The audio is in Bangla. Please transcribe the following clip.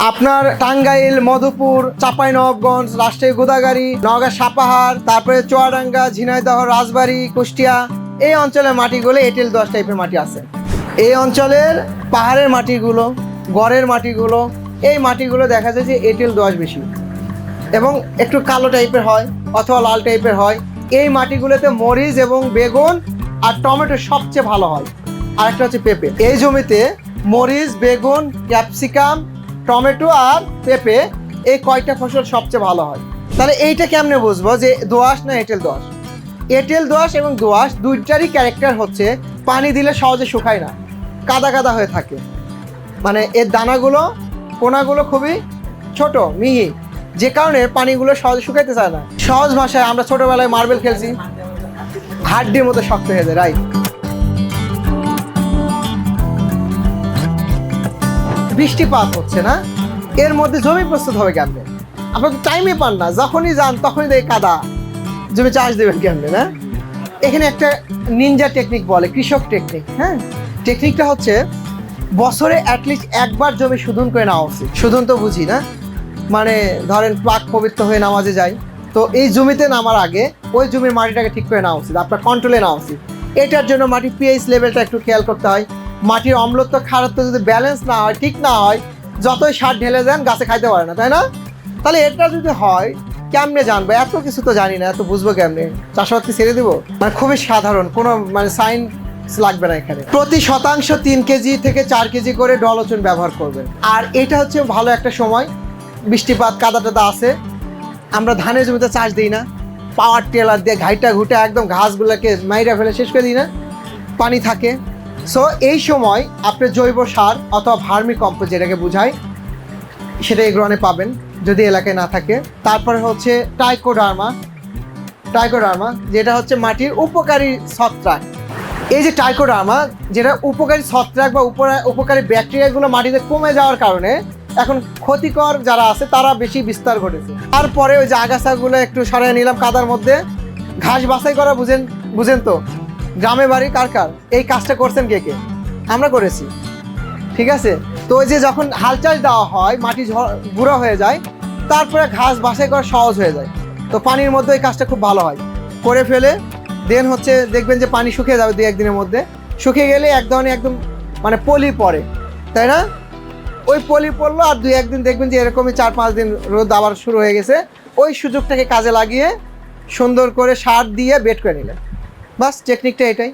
আপনার টাঙ্গাইল, মধুপুর, চাঁপাইনবাবগঞ্জ রাজশাহী গোদাগাড়ি, নওগাঁ সাপাহার, তারপরে চুয়াডাঙ্গা, ঝিনাইদহ, রাজবাড়ি, কুষ্টিয়া, এই অঞ্চলের মাটিগুলো এঁটেল দশ টাইপের মাটি আছে। এই অঞ্চলের পাহাড়ের মাটিগুলো, গড়ের মাটিগুলো, এই মাটিগুলো দেখা যায় যে এঁটেল দোয়াশ বেশি। এবং একটু কালো টাইপের হয় অথবা লাল টাইপের হয়। এই মাটিগুলোতে মরিচ এবং বেগুন আর টমেটো সবচেয়ে ভালো হয়। আর একটা হচ্ছে পেঁপে। এই জমিতে মরিচ, বেগুন, ক্যাপসিকাম টমেটো আর পেঁপে, এই কয়টা ফসল সবচেয়ে ভালো হয়? তাহলে এইটা কেমনে বুঝব যে দোআঁশ না এঁটেল দোয়াশ এঁটেল দোআঁশ এবং দোআঁশ দুইটারই ক্যারেক্টার হচ্ছে পানি দিলে সহজে শুকায় না, কাদা কাদা হয়ে থাকে। মানে এর দানাগুলো, কোনাগুলো খুবই ছোট, মিহি, যে কারণে পানিগুলো সহজে শুকাইতে চায় না। সহজ ভাষায় আমরা ছোটবেলায় মার্বেল খেলছি। হাড্ডির মতো শক্ত হয়ে যায় রাইট বৃষ্টিপাত হচ্ছে না, এর মধ্যে জমি প্রস্তুত হবে কেমনে? আপনার তো টাইমই পান না, যখনই যান তখনই দেখে কাদা জমি চাষ দেবেন কেমনে, না? এখানে একটা নিনজা টেকনিক বলে, কৃষক টেকনিক হ্যাঁ? টেকনিকটা হচ্ছে বছরে অ্যাটলিস্ট একবার জমি শুধন করে নেওয়া উচিত। শুধন তো বুঝি, না? মানে ধরেন প্লাক পবিত্র হয়ে নামাজে যাই, তো এই জমিতে নামার আগে ওই জমির মাটিটাকে ঠিক করে নেওয়া উচিত, আপনার কন্ট্রোলে নেওয়া উচিত। এটার জন্য মাটির পিএইচ লেভেলটা একটু খেয়াল করতে হয়। মাটির অম্লত্ব খারত্ব যদি ব্যালেন্স না হয়, ঠিক না হয়, যতই সার ঢেলে দেন, গাছে খাইতে পারে না, তাই না? তাহলে এটা যদি হয়, কেমনে জানব? এত কিছু তো জানি না, এত বুঝব কেমনে? চাষাবাদ কি ছেড়ে দেবো? মানে খুবই সাধারণ, কোনো মানে সাইন লাগবে না এখানে। প্রতি শতাংশ তিন কেজি থেকে চার কেজি করে ডলচন ব্যবহার করবেন। আর এটা হচ্ছে ভালো একটা সময়, বৃষ্টিপাত, কাদা টাদা আছে। আমরা ধানের জমিতে চাষ দিই না। পাওয়ার টেলার দিয়ে ঘাইটা ঘুটে একদম ঘাসগুলোকে মাইরা ফেলে শেষ করে দিই না। পানি থাকে। সো এই সময় আপনি জৈব সার অথবা ভার্মি কম্পোস্ট যেটাকে বোঝায়, সেটা এগ্রনে পাবেন যদি এলাকায় না থাকে। তারপরে হচ্ছে টাইকোডার্মা টাইকোডার্মা যেটা হচ্ছে মাটির উপকারী ছত্রাক। এই যে টাইকোডার্মা যেটা উপকারী ছত্রাক বা উপকারী ব্যাকটেরিয়াগুলো মাটিতে কমে যাওয়ার কারণে এখন ক্ষতিকর যারা আছে, তারা বেশি বিস্তার ঘটেছে। তারপরে ওই যে আগাছাগুলো একটু সরাই নিলাম কাদার মধ্যে। ঘাস বাছাই করা বুঝেন বুঝেন তো? গ্রামে বাড়ি কার কার? এই কাজটা করছেন কে কে? আমরা করেছি। ঠিক আছে? তো ওই যে যখন হাল চাষ দেওয়া হয়, মাটি গুঁড়ো হয়ে যায়, তারপরে ঘাস বাছাই করা সহজ হয়ে যায়। তো পানির মধ্যে এই কাজটা খুব ভালো হয়। করে ফেলে, দেন হচ্ছে দেখবেন যে পানি শুকিয়ে যাবে দু একদিনের মধ্যে। শুকিয়ে গেলে এক ধরনের একদম মানে পলি পড়ে। তাই না? ওই পলি পড়ল আর দুই একদিন দেখবেন যে এরকমই চার পাঁচ দিন রোদ আবার শুরু হয়ে গেছে। ওই সুযোগটাকে কাজে লাগিয়ে সুন্দর করে সার দিয়ে বেড করে নিলেন। বাস টেকনিকটা এটাই